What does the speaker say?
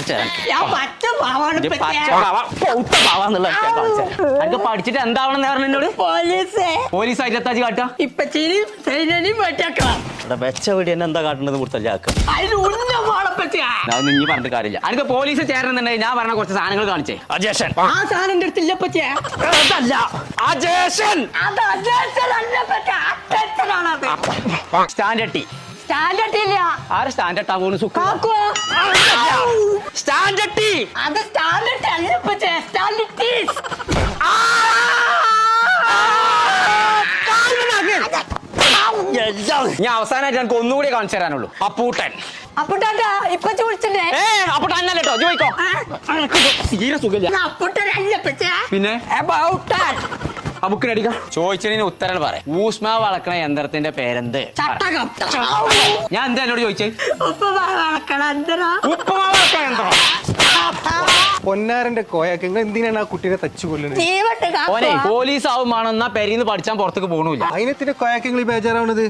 കാണിച്ചു തരാം ഞാൻ പച്ച പാവാണ് ഇത് ഇപ്പച്ചേ. പച്ച പാവ, പൊട്ട പാവാന്നുള്ള ഞാൻ കാണിച്ചു. തരാം. അനക്ക് പഠിച്ചിട്ട് എന്താവണം പറഞ്ഞു എന്നോട് പോലീസേ. പോലീസ് ആയിട്ട് കാട്ടാ? ഇപ്പച്ചേനും സൈനനെയും വെട്ടേക്കണം ഇവിടെ വെച്ച വീടി എന്നെ എന്താ കാട്ടുന്നത് കൊടുത്തല്ലാക്ക അതിന് ഉന്ന പോളപ്പച്ചേ ഞാൻ നീ പറഞ്ഞിട്ട് കാര്യമില്ല. അനക്ക് പോലീസ് ചേരണമെന്നുണ്ടെങ്കിൽ ഞാൻ പറഞ്ഞ കുറച്ച് സാധനങ്ങൾ കാണിച്ചേ. അജേഷൻ. ആ സാധനം എന്റെ അടുത്തില്ല പച്ചേ അതല്ല. അജേഷൻ. അത് അജേഷനല്ല പച്ചേ അറ്റച്ചനാണത് സ്റ്റാൻഡേർഡ് ടീ. സ്റ്റാൻഡേർഡ് ഇല്ല. ആര് സ്റ്റാൻഡേർഡ് ആവുന്നു സുഖം. കാക്കോ. Standard tea. അത് സ്റ്റാൻഡേർഡ് അല്ല പച്ചേ സ്റ്റാൻഡേർഡ് ടീസ് ഞാൻ അവസാനമായിട്ട് എനിക്ക് ഒന്നുകൂടി കാണിച്ചു തരാനുള്ളൂ. അപ്പൂട്ടൻ. അപ്പുട്ടാ ഇപ്പച്ചി വിളിച്ചില്ലേ? ഏ അപ്പൂട്ടൻ അന്നല്ല കേട്ടോ ചോദിക്കോ തീരെ സുഖമില്ല. അല്ല പച്ചേ പിന്നെ? About ആ ബുക്കിനടിക്കാം ചോദിച്ചതിന് ഉത്തരം പറ ഊഷ്മാവ് വളക്കണ യന്ത്രത്തിന്റെ പേരെന്ത്? ചട്ടകം ഞാൻ എന്താ എന്നോട് ചോദിച്ചേ? വളക്കണം ഉപ്പുമാവ് അളക്കണ യന്ത്രം. പൊന്നാരന്റെ കോയാക്ക് നിങ്ങൾ എന്തിനാണ് ആ കുട്ടീനെ തച്ചു കൊല്ലുന്നത്? ഓനെ പോലീസ് ആവുമാണെന്നാ പെരീന്ന് പഠിച്ചാൻ പുറത്തേക്ക് പോകണില്ല അതിനെത്തിന്റെ കോയാക്ക് നിങ്ങൾ ബേജാറാവണത്?